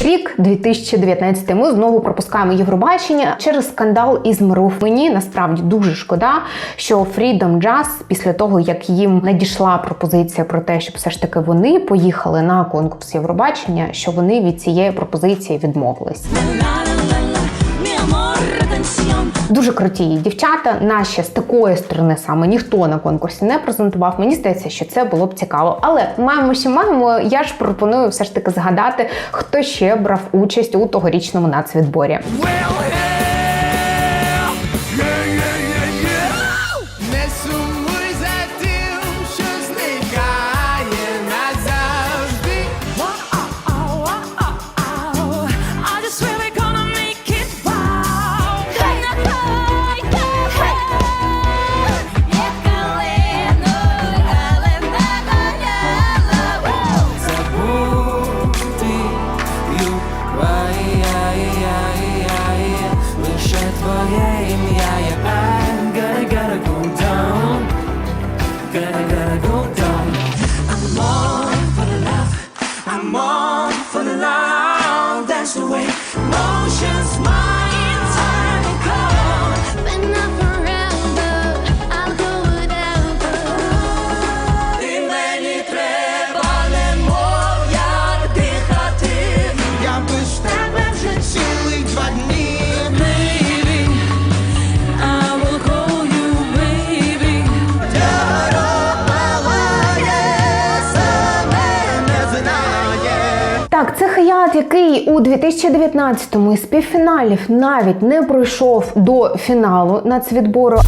Рік 2019. Ми знову пропускаємо Євробачення через скандал із МРУ. Мені насправді дуже шкода, що Freedom Jazz після того, як їм надійшла пропозиція про те, щоб все ж таки вони поїхали на конкурс Євробачення, що вони від цієї пропозиції відмовились. Дуже круті дівчата. Наші з такої сторони саме ніхто на конкурсі не презентував. Мені здається, що це було б цікаво. Але маємо, що маємо. Я ж пропоную все ж таки згадати, хто ще брав участь у тогорічному нацвідборі. Gotta, gotta go down. I'm on for the love, I'm on for the love, that's the way emotions mine Так, це Хаят, який у 2019-му із півфіналів навіть не пройшов до фіналу нацвідбору.